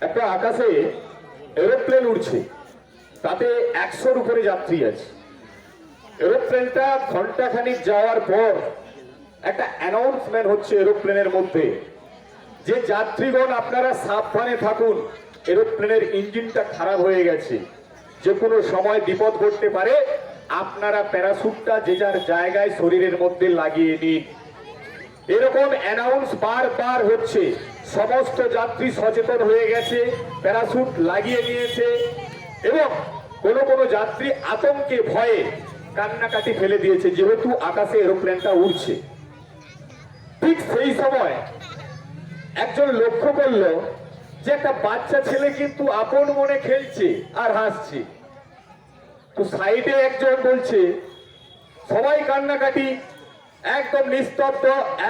একটা আকাশে এরোপ্লেন উড়ছে। তাতে একশোর উপরে যাত্রী আছে। এরোপ্লেনটা ঘন্টাখানিক যাওয়ার পর একটা অ্যানাউন্সমেন্ট হচ্ছে এরোপ্লেনের মধ্যে যে যাত্রীগণ আপনারা সাবধানে থাকুন, এরোপ্লেনের ইঞ্জিনটা খারাপ হয়ে গেছে। যে কোনো সময় বিপদ ঘটতে পারে, আপনারা প্যারাসুটটা যে যার জায়গায় শরীরের মধ্যে লাগিয়ে নিন। এরকম অ্যানাউন্স বারবার হচ্ছে। সমস্ত যাত্রী সচেতন হয়ে গেছে, প্যারাসুট লাগিয়ে নিয়েছে এবং কোন কোন যাত্রী আতঙ্কে, ভয়ে কান্নাকাটি ফেলে দিয়েছে, যেহেতু আকাশে এরোপ্লেনটা উড়ছে। ঠিক সেই সময় একজন লক্ষ্য করল যে একটা বাচ্চা ছেলে কিন্তু আপন মনে খেলছে আর হাসছে। তো সাইডে একজন বলছে, সবাই কান্নাকাটি, একদম নিস্তব্ধ,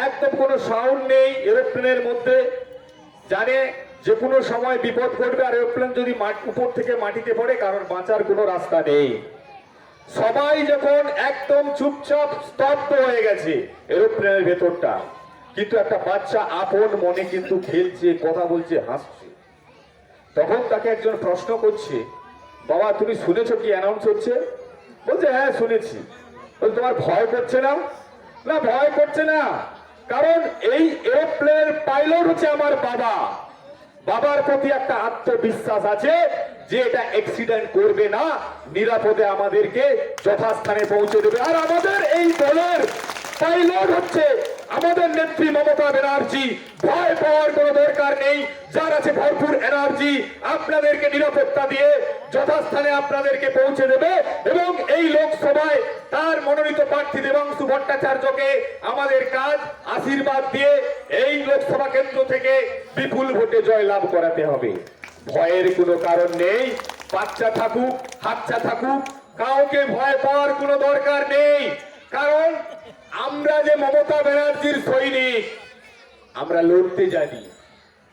একদম কোনো সাউন্ড নেই এরোপ্লেনের মধ্যে। জানে যে কোনো সময় বিপদ ঘটবে আর এরোপ্লেন যদি উপর থেকে মাটিতে পড়ে, কারণ বাঁচার কোনো রাস্তা নেই। সবাই যখন একদম চুপচাপ স্তব্ধ হয়ে গেছে এরোপ্লেনের ভেতরটা, কিন্তু একটা বাচ্চা আপন মনে কিন্তু খেলছে, কথা বলছে, হাসছে। তখন তাকে একজন প্রশ্ন করছে, বাবা, তুমি শুনেছো কি অ্যানাউন্স হচ্ছে? বলছে হ্যাঁ শুনেছি। বলছে, তোমার ভয় করছে না? না, ভয় করছে না। কারণ এই এরোপ্লেন পাইলট হচ্ছে আমার বাবা। বাবার প্রতি একটা আত্মবিশ্বাস আছে যে এটা অ্যাক্সিডেন্ট করবে না, নিরাপদে আমাদেরকে যথাস্থানে পৌঁছে দেবে। আর আমাদের এই দলের পাইলট হচ্ছে আমাদের নেত্রী মমতা ব্যানার্জি। ভয় পাওয়ার কোনো দরকার নেই, যার আছে ভরপুর এনার্জি আপনাদেরকে নিরাপত্তা দিয়ে যথাস্থানে আপনাদেরকে পৌঁছে দেবে এবং এই লোকসভায় তার মনোনীত প্রার্থী দেবাংশু ভট্টাচার্যকে আমাদের কাজ আশীর্বাদ দিয়ে এই লোকসভা কেন্দ্র থেকে বিপুল ভোটে জয় লাভ করাতে হবে। ভয়ের কোনো কারণ নেই, বাচ্চা থাকুক, হাচ্চা থাকুক, কাউকে ভয় পাওয়ার কোনো দরকার নেই। কারণ আমরা যে মমতা ব্যানার্জির সৈনিক, আমরা লড়তে জানি,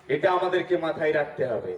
এটা আমাদেরকে মাথায় রাখতে হবে।